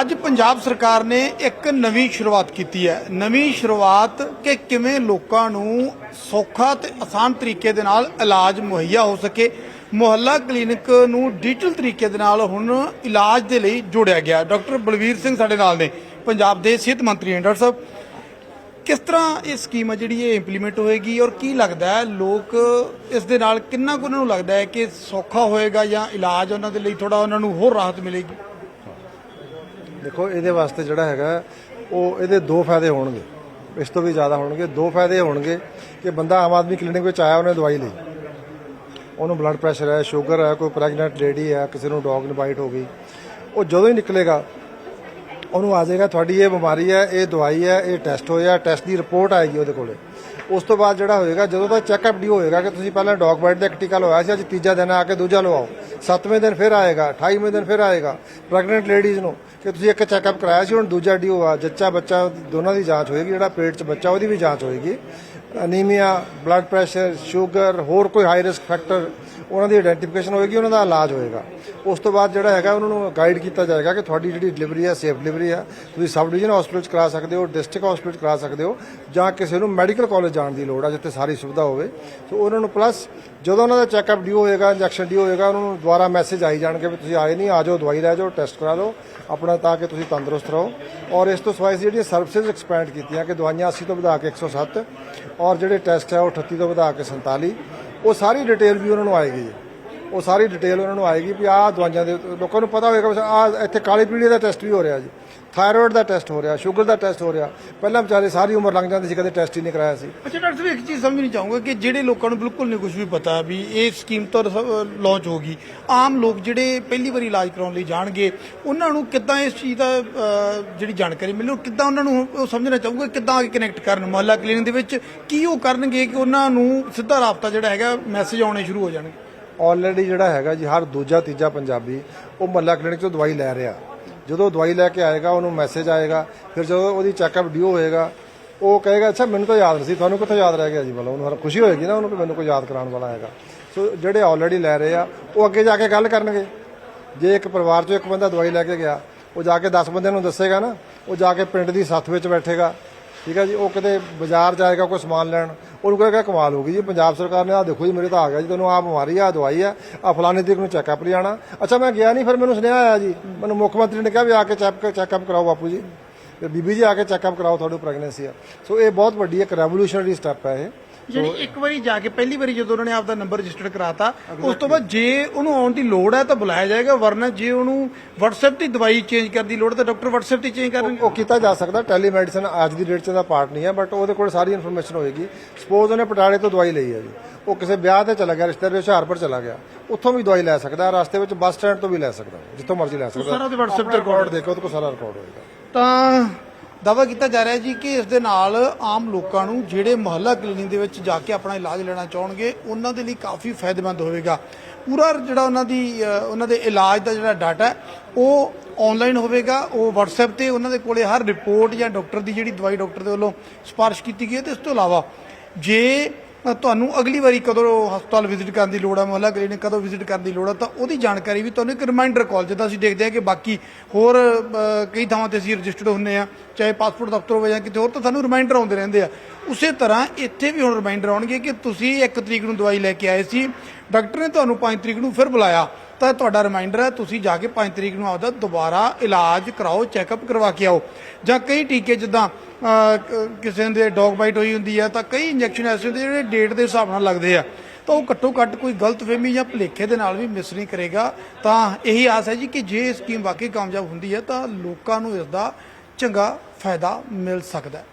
ਅੱਜ ਪੰਜਾਬ ਸਰਕਾਰ ਨੇ ਇੱਕ ਨਵੀਂ ਸ਼ੁਰੂਆਤ ਕੀਤੀ ਹੈ। ਨਵੀਂ ਸ਼ੁਰੂਆਤ ਕਿ ਕਿਵੇਂ ਲੋਕਾਂ ਨੂੰ ਸੌਖਾ ਤੇ ਆਸਾਨ ਤਰੀਕੇ ਦੇ ਨਾਲ ਇਲਾਜ ਮੁਹੱਈਆ ਹੋ ਸਕੇ। ਮੁਹੱਲਾ ਕਲੀਨਿਕ ਨੂੰ ਡਿਜੀਟਲ ਤਰੀਕੇ ਦੇ ਨਾਲ ਹੁਣ ਇਲਾਜ ਦੇ ਲਈ ਜੋੜਿਆ ਗਿਆ। ਡਾਕਟਰ ਬਲਵੀਰ ਸਿੰਘ ਸਾਡੇ ਨਾਲ ਨੇ, ਪੰਜਾਬ ਦੇ ਸਿਹਤ ਮੰਤਰੀ ਨੇ। ਡਾਕਟਰ ਸਾਹਿਬ, ਕਿਸ ਤਰ੍ਹਾਂ ਇਹ ਸਕੀਮ ਹੈ ਜਿਹੜੀ ਇਹ ਇੰਪਲੀਮੈਂਟ ਹੋਏਗੀ ਔਰ ਕੀ ਲੱਗਦਾ ਹੈ? ਲੋਕ ਇਸ ਦੇ ਨਾਲ ਕਿੰਨਾ ਕੁ ਉਹਨਾਂ ਨੂੰ ਲੱਗਦਾ ਹੈ ਕਿ ਸੌਖਾ ਹੋਏਗਾ ਜਾਂ ਇਲਾਜ ਉਹਨਾਂ ਦੇ ਲਈ ਥੋੜਾ ਉਹਨਾਂ ਨੂੰ ਹੋਰ ਰਾਹਤ ਮਿਲੇਗੀ? ਦੇਖੋ, ਇਹਦੇ ਵਾਸਤੇ ਜਿਹੜਾ ਹੈਗਾ, ਉਹ ਇਹਦੇ ਦੋ ਫਾਇਦੇ ਹੋਣਗੇ। ਇਸ ਤੋਂ ਵੀ ਜ਼ਿਆਦਾ ਹੋਣਗੇ। ਦੋ ਫਾਇਦੇ ਹੋਣਗੇ ਕਿ ਬੰਦਾ ਆਮ ਆਦਮੀ ਕਲੀਨਿਕ ਵਿੱਚ ਆਇਆ, ਉਹਨੇ ਦਵਾਈ ਲਈ। ਉਹਨੂੰ ਬਲੱਡ ਪ੍ਰੈਸ਼ਰ ਹੈ ਸ਼ੂਗਰ ਹੈ, ਕੋਈ ਪ੍ਰੈਗਨੈਂਟ ਲੇਡੀ ਹੈ, ਕਿਸੇ ਨੂੰ ਡੌਗ ਬਾਈਟ ਹੋ ਗਈ। ਉਹ ਜਦੋਂ ਹੀ ਨਿਕਲੇਗਾ, ਉਹਨੂੰ ਆ ਜਾਏਗਾ, ਤੁਹਾਡੀ ਇਹ ਬਿਮਾਰੀ ਹੈ, ਇਹ ਦਵਾਈ ਹੈ, ਇਹ ਟੈਸਟ ਹੋਇਆ ਟੈਸਟ ਦੀ ਰਿਪੋਰਟ ਆਏਗੀ ਉਹਦੇ ਕੋਲੇ। ਉਸ ਤੋਂ ਬਾਅਦ ਜਿਹੜਾ ਹੋਏਗਾ, ਜਦੋਂ ਦਾ ਚੈੱਕਅਪ ਡਿਊ ਹੋਏਗਾ ਕਿ ਤੁਸੀਂ ਪਹਿਲਾਂ ਡੌਗ ਬਾਈਟ ਦਾ ਇੱਕ ਟੀਕਾ ਲਵਾਇਆ ਸੀ, ਅੱਜ ਤੀਜਾ ਦਿਨ ਆ ਕੇ ਦੂਜਾ ਲਵਾਓ। ਸੱਤਵੇਂ ਦਿਨ ਫਿਰ ਆਏਗਾ 28ਵੇਂ ਦਿਨ ਫਿਰ ਆਏਗਾ ਪ੍ਰੈਗਨੈਂਟ ਲੇਡੀਜ਼ ਨੂੰ, ਕਿ ਤੁਸੀਂ ਇੱਕ ਚੈੱਕਅਪ ਕਰਾਇਆ ਸੀ, ਹੁਣ ਦੂਜਾ ਡੀਓ ਆ, ਜੱਚਾ ਬੱਚਾ, ਦੋਨਾਂ ਦੀ ਜਾਂਚ ਹੋਏਗੀ, ਜਿਹੜਾ ਪੇਟ 'ਚ ਬੱਚਾ ਉਹਦੀ ਵੀ ਜਾਂਚ ਹੋਏਗੀ। ਅਨੀਮੀਆ ਬਲੱਡ ਪ੍ਰੈਸ਼ਰ ਸ਼ੂਗਰ ਹੋਰ ਕੋਈ ਹਾਈ ਰਿਸਕ ਫੈਕਟਰ ਉਹਨਾਂ ਦੀ ਆਇਡੈਂਟੀਫਿਕੇਸ਼ਨ ਹੋਏਗੀ, ਉਹਨਾਂ ਦਾ ਇਲਾਜ ਹੋਏਗਾ। ਉਸ ਤੋਂ ਬਾਅਦ ਜਿਹੜਾ ਹੈਗਾ, ਉਹਨਾਂ ਨੂੰ ਗਾਈਡ ਕੀਤਾ ਜਾਏਗਾ ਕਿ ਤੁਹਾਡੀ ਜਿਹੜੀ ਡਿਲੀਵਰੀ ਹੈ ਸੇਫ ਡਿਲੀਵਰੀ ਹੈ। ਤੁਸੀਂ ਸਬ ਡਿਵੀਜ਼ਨ ਹਸਪੀਟਲ 'ਚ ਕਰਾ ਸਕਦੇ ਹੋ ਡਿਸਟ੍ਰਿਕਟ ਹਸਪੀਟਲ 'ਚ ਕਰਾ ਸਕਦੇ ਹੋ, ਜਾਂ ਕਿਸੇ ਨੂੰ ਮੈਡੀਕਲ ਕਾਲਜ ਜਾਣ ਦੀ ਲੋੜ ਹੈ, ਜਿੱਥੇ ਸਾਰੀ ਸੁਵਿਧਾ ਹੋਵੇ। ਸੋ ਉਹਨਾਂ ਨੂੰ ਪਲੱਸ ਜਦੋਂ ਉਹਨਾਂ ਦਾ ਚੈੱਕਅਪ ਡਿਊ ਹੋਏਗਾ ਇੰਜੈਕਸ਼ਨ ਡਿਊ ਹੋਏਗਾ, ਉਹਨਾਂ ਨੂੰ ਦੁਬਾਰਾ ਮੈਸੇਜ ਆਈ ਜਾਣਗੇ ਵੀ ਤੁਸੀਂ ਆਏ ਨਹੀਂ, ਆ ਜਾਓ, ਦਵਾਈ ਲੈ ਜਾਓ ਟੈਸਟ ਕਰਾ ਲਓ ਆਪਣਾ ਤਾਂ ਕਿ ਤੁਸੀਂ ਤੰਦਰੁਸਤ ਰਹੋ। ਔਰ ਇਸ ਤੋਂ ਸਿਵਾਏ ਅਸੀਂ ਜਿਹੜੀਆਂ ਸਰਵਿਸਿਜ਼ ਐਕਸਪੈਂਡ ਕੀਤੀਆਂ ਕਿ ਦਵਾਈਆਂ 80 ਤੋਂ ਵਧਾ ਕੇ 107 ਔਰ ਜਿਹੜੇ ਟੈਸਟ ਹੈ ਉਹ 38 ਤੋਂ ਵਧਾ ਕੇ 47 ਉਹ ਸਾਰੀ ਡਿਟੇਲ ਵੀ ਉਹਨਾਂ ਨੂੰ ਆਏਗੀ ਜੀ। ਉਹ ਸਾਰੀ ਡਿਟੇਲ ਉਹਨਾਂ ਨੂੰ ਆਏਗੀ ਵੀ ਆਹ ਦਵਾਈਆਂ ਦੇ ਲੋਕਾਂ ਨੂੰ ਪਤਾ ਹੋਏਗਾ ਆ ਇੱਥੇ ਕਾਲੀ ਪੀਲੀ ਦਾ ਟੈਸਟ ਵੀ ਹੋ ਰਿਹਾ ਜੀ। ਥਾਇਰੋਇਡ ਦਾ ਟੈਸਟ ਹੋ ਰਿਹਾ ਸ਼ੂਗਰ ਦਾ ਟੈਸਟ ਹੋ ਰਿਹਾ। ਪਹਿਲਾਂ ਵਿਚਾਰੇ ਸਾਰੀ ਉਮਰ ਲੰਘ ਜਾਂਦੀ ਸੀ, ਕਦੇ ਟੈਸਟ ਹੀ ਨਹੀਂ ਕਰਾਇਆ ਸੀ। ਅੱਛਾ, ਡਾਕਟਰ ਸਾਹਿਬ, ਇੱਕ ਚੀਜ਼ ਸਮਝਣੀ ਚਾਹੂੰਗਾ ਕਿ ਜਿਹੜੇ ਲੋਕਾਂ ਨੂੰ ਬਿਲਕੁਲ ਨਹੀਂ ਕੁਝ ਵੀ ਪਤਾ ਵੀ ਇਹ ਸਕੀਮ ਤੋਂ ਲਾਂਚ ਹੋ ਗਈ। ਆਮ ਲੋਕ ਜਿਹੜੇ ਪਹਿਲੀ ਵਾਰੀ ਇਲਾਜ ਕਰਾਉਣ ਲਈ ਜਾਣਗੇ, ਉਹਨਾਂ ਨੂੰ ਕਿੱਦਾਂ ਇਸ ਚੀਜ਼ ਦਾ ਜਿਹੜੀ ਜਾਣਕਾਰੀ ਮਿਲੂ ਕਿੱਦਾਂ ਉਹਨਾਂ ਨੂੰ ਉਹ ਸਮਝਣਾ ਚਾਹੂੰਗਾ ਕਿੱਦਾਂ ਕਨੈਕਟ ਕਰਨ? ਮੁਹੱਲਾ ਕਲੀਨਿਕ ਦੇ ਵਿੱਚ ਕੀ ਉਹ ਕਰਨਗੇ ਕਿ ਉਹਨਾਂ ਨੂੰ ਸਿੱਧਾ ਰਾਬਤਾ ਜਿਹੜਾ ਹੈਗਾ ਮੈਸੇਜ ਆਉਣੇ ਸ਼ੁਰੂ ਹੋ ਜਾਣਗੇ? ਆਲਰੇਡੀ ਜਿਹੜਾ ਹੈਗਾ ਜੀ, ਹਰ ਦੂਜਾ, ਤੀਜਾ ਪੰਜਾਬੀ, ਉਹ ਮੱਲਾ ਕਲੀਨਿਕ ਤੋਂ ਦਵਾਈ ਲੈ ਰਿਹਾ। ਜਦੋਂ ਦਵਾਈ ਲੈ ਕੇ ਆਏਗਾ, ਉਹਨੂੰ ਮੈਸੇਜ ਆਏਗਾ, ਫਿਰ ਜਦੋਂ ਉਹਦੀ ਚੈੱਕਅਪ ਡਿਊ ਹੋਏਗਾ, ਉਹ ਕਹੇਗਾ, ਅੱਛਾ, ਮੈਨੂੰ ਤਾਂ ਯਾਦ ਨਹੀਂ ਸੀ, ਤੁਹਾਨੂੰ ਕਿੱਥੋਂ ਯਾਦ ਰਹਿ ਗਿਆ ਜੀ ਮਤਲਬ ਉਹਨੂੰ ਹਰ ਖੁਸ਼ੀ ਹੋਏਗੀ ਨਾ ਉਹਨੂੰ ਕਿ ਮੈਨੂੰ ਕੋਈ ਯਾਦ ਕਰਾਉਣ ਵਾਲਾ ਹੈਗਾ। ਸੋ ਜਿਹੜੇ ਆਲਰੇਡੀ ਲੈ ਰਹੇ ਆ, ਉਹ ਅੱਗੇ ਜਾ ਕੇ ਗੱਲ ਕਰਨਗੇ। ਜੇ ਇੱਕ ਪਰਿਵਾਰ ਚੋਂ ਇੱਕ ਬੰਦਾ ਦਵਾਈ ਲੈ ਕੇ ਗਿਆ, ਉਹ ਜਾ ਕੇ 10 ਬੰਦਿਆਂ ਨੂੰ ਦੱਸੇਗਾ ਨਾ, ਉਹ ਜਾ ਕੇ ਪਿੰਡ ਦੀ ਸੱਥ ਵਿੱਚ ਬੈਠੇਗਾ। ਠੀਕ ਹੈ ਜੀ? ਉਹ ਕਿਤੇ ਬਾਜ਼ਾਰ ਜਾਏਗਾ ਕੋਈ ਸਮਾਨ ਲੈਣ ਉਹਨੂੰ ਕਹੇਗਾ ਕਮਾਲ ਹੋ ਗਈ ਜੀ। ਪੰਜਾਬ ਸਰਕਾਰ ਨੇ ਆ ਦੇਖੋ ਜੀ, ਮੇਰੇ ਤਾਂ ਆ ਗਿਆ ਜੀ ਤੁਹਾਨੂੰ ਆ ਬਿਮਾਰੀ ਆ ਦਵਾਈ ਆ ਆ ਫਲਾਣੇ ਤਰੀਕ ਨੂੰ ਚੈੱਕਅਪ ਲਿਆਣਾ ਅੱਛਾ, ਮੈਂ ਗਿਆ ਨਹੀਂ, ਫਿਰ ਮੈਨੂੰ ਸੁਨੇਹਾ ਆਇਆ ਜੀ। ਮੈਨੂੰ ਮੁੱਖ ਮੰਤਰੀ ਨੇ ਕਿਹਾ ਵੀ ਆ ਕੇ ਚੈੱਕਅਪ ਕਰਾਓ ਬਾਪੂ ਜੀ। ਬੀਬੀ ਜੀ ਆ ਕੇ ਚੈੱਕਅਪ ਕਰਾਓ ਤੁਹਾਡੀ ਪ੍ਰੈਗਨੈਂਸੀ ਆ। ਸੋ ਇਹ ਬਹੁਤ ਵੱਡੀ ਇੱਕ ਰੈਵੋਲੂਸ਼ਨਰੀ ਸਟੈਪ ਹੈ ਇਹ। ਜਿਹੜੀ ਇੱਕ ਵਾਰੀ ਜਾ ਕੇ ਪਹਿਲੀ ਵਾਰੀ ਜਦੋਂ ਉਹਨਾਂ ਨੇ ਆਪਦਾ ਨੰਬਰ ਰਜਿਸਟਰ ਕਰਾਤਾ ਉਸ ਤੋਂ ਬਾਅਦ ਜੇ ਉਹਨੂੰ ਆਉਣ ਦੀ ਲੋੜ ਹੈ ਤਾਂ ਬੁਲਾਇਆ ਜਾਏਗਾ ਵਰਨਾ ਜੇ ਉਹਨੂੰ WhatsApp ਤੇ ਦਵਾਈ ਚੇਂਜ ਕਰਨ ਦੀ ਲੋੜ ਤਾਂ ਡਾਕਟਰ WhatsApp ਤੇ ਚੇਂਜ ਕਰਨਗੇ। ਉਹ ਕੀਤਾ ਜਾ ਸਕਦਾ ਟੈਲੀਮੈਡੀਸਨ ਅੱਜ ਦੀ ਡੇਟ 'ਚ ਦਾ ਪਾਰਟ ਨਹੀਂ ਹੈ ਬਟ ਉਹਦੇ ਕੋਲ ਸਾਰੀ ਇਨਫੋਰਮੇਸ਼ਨ ਹੋਏਗੀ। ਸਪੋਜ਼ ਉਹਨੇ ਪਟਾੜੇ ਤੋਂ ਦਵਾਈ ਲਈ ਹੈ ਜੀ। ਉਹ ਕਿਸੇ ਵਿਆਹ ਤੇ ਚਲਾ ਗਿਆ ਰਿਸ਼ਤੇਦਾਰ ਦੇ ਹੁਸ਼ਿਆਰਪੁਰ ਚਲਾ ਗਿਆ ਉੱਥੋਂ ਵੀ ਦਵਾਈ ਲੈ ਸਕਦਾ ਰਸਤੇ ਵਿੱਚ ਬੱਸ ਸਟੈਂਡ ਤੋਂ ਵੀ ਲੈ ਸਕਦਾ ਜਿੱਥੋਂ ਮਰਜ਼ੀ ਲੈ ਸਕਦਾ। ਸਾਰਾ ਉਹਦੇ WhatsApp ਤੇ ਰਿਕਾਰਡ ਦੇਖੋ ਉਹਦੇ ਕੋਲ ਸਾਰਾ ਰਿਕਾਰਡ ਹੋਏਗਾ। ਤਾਂ ਦਾਵਾ ਕੀਤਾ ਜਾ ਰਿਹਾ ਜੀ ਕਿ ਇਸ ਦੇ ਨਾਲ ਆਮ ਲੋਕਾਂ ਨੂੰ ਜਿਹੜੇ ਮੁਹੱਲਾ ਕਲੀਨਿਕ ਦੇ ਵਿੱਚ ਜਾ ਕੇ ਆਪਣਾ ਇਲਾਜ ਲੈਣਾ ਚਾਹਣਗੇ, ਉਹਨਾਂ ਦੇ ਲਈ ਕਾਫੀ ਫਾਇਦੇਮੰਦ ਹੋਵੇਗਾ। ਪੂਰਾ ਜਿਹੜਾ ਉਹਨਾਂ ਦੀ ਉਹਨਾਂ ਦੇ ਇਲਾਜ ਦਾ ਜਿਹੜਾ ਡਾਟਾ ਉਹ ਆਨਲਾਈਨ ਹੋਵੇਗਾ। ਉਹ WhatsApp ਤੇ ਉਹਨਾਂ ਦੇ ਕੋਲੇ ਹਰ ਰਿਪੋਰਟ ਜਾਂ ਡਾਕਟਰ ਦੀ ਜਿਹੜੀ ਦਵਾਈ ਡਾਕਟਰ ਦੇ ਵੱਲੋਂ ਸਿਫਾਰਿਸ਼ ਕੀਤੀ ਗਈ ਹੈ ਤੇ ਇਸ ਤੋਂ ਇਲਾਵਾ ਜੇ ਤੁਹਾਨੂੰ ਅਗਲੀ ਵਾਰੀ ਕਦੋਂ ਹਸਪਤਾਲ ਵਿਜ਼ਿਟ ਕਰਨ ਦੀ ਲੋੜ ਹੈ ਮੁਹੱਲਾ ਕਲੀਨਿਕ ਕਦੋਂ ਵਿਜ਼ਿਟ ਕਰਨ ਦੀ ਲੋੜ ਹੈ ਤਾਂ ਉਹਦੀ ਜਾਣਕਾਰੀ ਵੀ ਤੁਹਾਨੂੰ ਇੱਕ ਰਿਮਾਈਂਡਰ ਕਾਲ ਜਿੱਦਾਂ ਅਸੀਂ ਦੇਖਦੇ ਹਾਂ ਕਿ ਬਾਕੀ ਹੋਰ ਕਈ ਥਾਵਾਂ ਤੇ ਅਸੀਂ ਰਜਿਸਟਰਡ ਹੁੰਨੇ ਆ ਚਾਹੇ ਪਾਸਪੋਰਟ ਦਫ਼ਤਰ ਹੋਵੇ ਜਾਂ ਕਿਤੇ ਹੋਰ, ਤਾਂ ਸਾਨੂੰ ਰਿਮਾਈਂਡਰ ਆਉਂਦੇ ਰਹਿੰਦੇ ਆ। ਉਸੇ ਤਰ੍ਹਾਂ ਇੱਥੇ ਵੀ ਹੁਣ ਰਿਮਾਈਂਡਰ ਆਉਣਗੇ ਕਿ ਤੁਸੀਂ ਇੱਕ ਤਰੀਕ ਨੂੰ ਦਵਾਈ ਲੈ ਕੇ ਆਏ ਸੀ ਡਾਕਟਰ ਨੇ ਤੁਹਾਨੂੰ 5 ਤਰੀਕ ਨੂੰ ਫਿਰ ਬੁਲਾਇਆ, ਤਾਂ ਤੁਹਾਡਾ ਰਿਮਾਈਂਡਰ ਹੈ, ਤੁਸੀਂ ਜਾ ਕੇ 5 ਤਰੀਕ ਨੂੰ ਆਪਦਾ ਦੁਬਾਰਾ ਇਲਾਜ ਕਰਾਓ ਚੈੱਕਅਪ ਕਰਵਾ ਕੇ ਆਓ। ਜਾਂ ਕਈ ਟੀਕੇ ਜਿੱਦਾਂ ਕਿਸੇ ਦੇ ਡੌਗ ਬਾਈਟ ਹੋਈ ਹੁੰਦੀ ਹੈ, ਤਾਂ ਕਈ ਇੰਜੈਕਸ਼ਨ ਐਸੇ ਹੁੰਦੇ ਜਿਹੜੇ ਡੇਟ ਦੇ ਹਿਸਾਬ ਨਾਲ ਲੱਗਦੇ ਆ। ਤਾਂ ਉਹ ਘੱਟੋ ਘੱਟ ਕੋਈ ਗਲਤਫਹਿਮੀ ਜਾਂ ਭੁਲੇਖੇ ਦੇ ਨਾਲ ਵੀ ਮਿਸ ਨਹੀਂ ਕਰੇਗਾ। ਤਾਂ ਇਹੀ ਆਸ ਹੈ ਜੀ ਕਿ ਜੇ ਇਹ ਸਕੀਮ ਵਾਕਈ ਕਾਮਯਾਬ ਹੁੰਦੀ ਹੈ, ਤਾਂ ਲੋਕਾਂ ਨੂੰ ਇਸ ਦਾ ਚੰਗਾ ਫਾਇਦਾ ਮਿਲ ਸਕਦਾ ਹੈ।